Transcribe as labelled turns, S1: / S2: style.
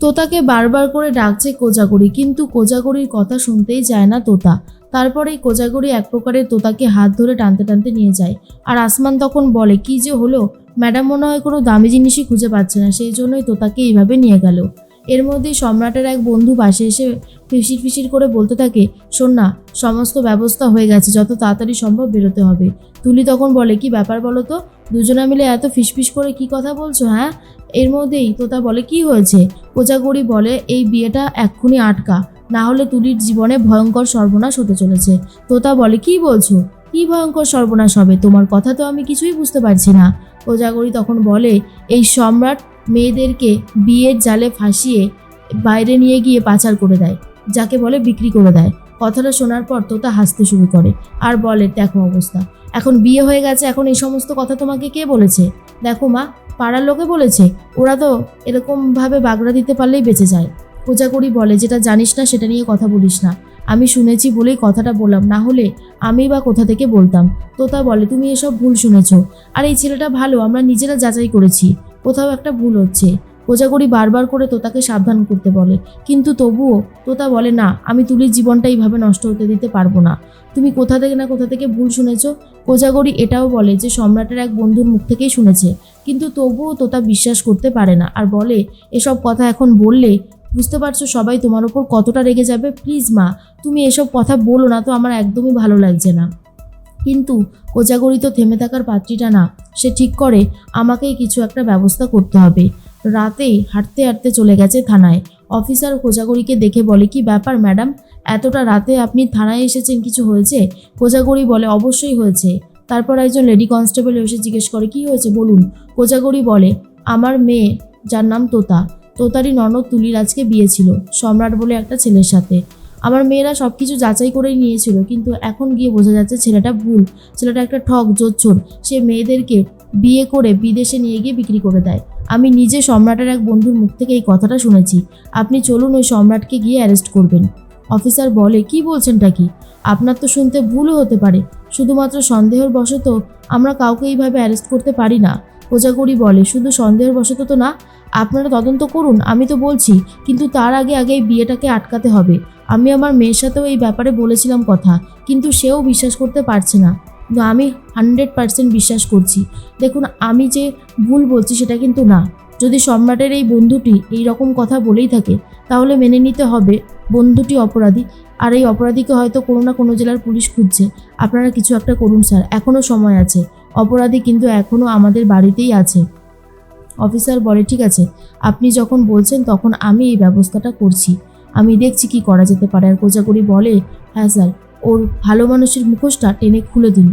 S1: তোতাকে বারবার করে ডাকছে কোজাগরি, কিন্তু কোজাগরির কথা শুনতেই চায় না তোতা। তারপরেই কোজাগরি এক প্রকারের তোতাকে হাত ধরে টানতে টানতে নিয়ে যায়। আর আসমান তখন বলে, কি যে হলো? ম্যাডাম মনে হয় কোনো দামি জিনিসই খুঁজে পাচ্ছে না, সেই জন্যই তোতাকে এইভাবে নিয়ে গেল। এর মধ্যেই সম্রাটের এক বন্ধু পাশে এসে ফিসির ফিসির করে বলতে থাকে, শোন না, সমস্ত ব্যবস্থা হয়ে গেছে, যত তাড়াতাড়ি সম্ভব বেরোতে হবে। তুলি তখন বলে, কি ব্যাপার বলো তো? দুজনা মিলে এত ফিসফিস করে কি কথা বলছো হ্যাঁ? এর মধ্যেই তোতা বলে, কি হয়েছে? কোজাগরি বলে, এই বিয়েটা এক্ষুনি আটকা। না হলে তুলির জীবনে ভয়ঙ্কর সর্বনাশ হতে চলেছে। তোতা বলে, কি বলছো? কি ভয়ঙ্কর সর্বনাশ হবে? তোমার কথা তো আমি কিছুই বুঝতে পারছি না। কোজাগরি তখন বলে, এই সম্রাট মেয়েদেরকে বিয়ের জালে ফাঁসিয়ে বাইরে নিয়ে গিয়ে পাচার করে দেয়, যাকে বলে বিক্রি করে দেয়। কথাটা শোনার পর তোতা হাসতে শুরু করে। আর বলে, দেখো অবস্থা। এখন বিয়ে হয়ে গেছে, এখন এই সমস্ত কথা তোমাকে কে বলেছে? দেখো মা, পাড়ার লোকে বলেছে, ওরা তো এরকমভাবে বাগড়া দিতে পারলেই বেঁচে যায়। কোজাগরি বলে, যেটা জানিস না, সেটা নিয়ে কথা বলিস না। আমি শুনেছি বলেই কথাটা বললাম, না হলে আমি বা কোথা থেকে বলতাম? তোতা বলে, তুমি এসব ভুল শুনেছ। আর এই ছেলেটা ভালো, আমরা নিজেরা যাচাই করেছি। কোথাও একটা ভুল হচ্ছে। কোজাগরি বারবার করে তোতাকে সাবধান করতে বলে। কিন্তু তবুও তোতা বলে, না, আমি তুলির জীবনটা এইভাবে নষ্ট হতে দিতে পারব না। তুমি কোথা থেকে না কোথা থেকে ভুল শুনেছ? কোজাগরি এটাও বলে যে, সম্রাটের এক বন্ধুর মুখ থেকেই শুনেছে। কিন্তু তবুও তোতা বিশ্বাস করতে পারে না আর বলে, এসব কথা এখন বললে বুঝতে পারছ সবাই তোমার ওপর কতটা রেগে যাবে? প্লিজ মা, তুমি এসব কথা বলো না তো আমার একদমই ভালো লাগছে না। কিন্তু কোজাগরি তো থেমে থাকার পাত্রীটা না। সে ঠিক করে, আমাকেই কিছু একটা ব্যবস্থা করতে হবে। রাতেই হাঁটতে হাঁটতে চলে গেছে থানায়। অফিসার কোজাগরিকে দেখে বলে, কি ব্যাপার ম্যাডাম? এতটা রাতে আপনি থানায় এসেছেন, কিছু হয়েছে? কোজাগরি বলে, অবশ্যই হয়েছে। তারপর একজন লেডি কনস্টেবল এসে জিজ্ঞেস করে, কি হয়েছে? বলুন। কোজাগরি বলে, আমার মেয়ে, যার নাম তোতা। তোতারই ননদ তুলির আজকে বিয়ে ছিল, সম্রাট বলে একটা ছেলের সাথে। আমার মেয়েরা সব কিছু যাচাই করেই নিয়েছিল, কিন্তু এখন গিয়ে বোঝা যাচ্ছে ছেলেটা ভুল। ছেলেটা একটা ঠক জোচ্ছর। সে মেয়েদেরকে বিয়ে করে বিদেশে নিয়ে গিয়ে বিক্রি করে দেয়। আমি নিজে সম্রাটের এক বন্ধুর মুখ থেকে এই কথাটা শুনেছি। আপনি চলুন ওই সম্রাটকে গিয়ে অ্যারেস্ট করবেন। অফিসার বলে, কি বলছেনটা কি? আপনার তো শুনতে ভুলও হতে পারে। শুধুমাত্র সন্দেহের বশত আমরা কাউকে এইভাবে অ্যারেস্ট করতে পারি না। কোজাগরি বলে, শুধু সন্দেহের তো না, আপনারা তদন্ত করুন, আমি তো বলছি, কিন্তু তার আগে আগে এই বিয়েটাকে আটকাতে হবে। আমি আমার মেয়ের সাথেও এই ব্যাপারে বলেছিলাম কথা, কিন্তু সেও বিশ্বাস করতে পারছে না। কিন্তু আমি হান্ড্রেড পার্সেন্ট বিশ্বাস করছি। দেখুন, আমি যে ভুল বলছি সেটা কিন্তু না। যদি সম্রাটের এই বন্ধুটি এই রকম কথা বলেই থাকে, তাহলে মেনে নিতে হবে বন্ধুটি অপরাধী, আর এই অপরাধীকে হয়তো কোনো না কোনো জেলার পুলিশ খুঁজছে। আপনারা কিছু একটা করুন, স্যার, এখনও সময় আছে। অপরাধী কিন্তু এখনও আমাদের বাড়িতেই আছে। অফিসার বলে, ঠিক আছে, আপনি যখন বলছেন তখন আমি এই ব্যবস্থাটা করছি। আমি দেখছি কি করা যেতে পারে। আর কোজাগরি বলে হ্যাঁ স্যার, ওর ভালো মানুষের মুখোশটা টেনে খুলে দিন।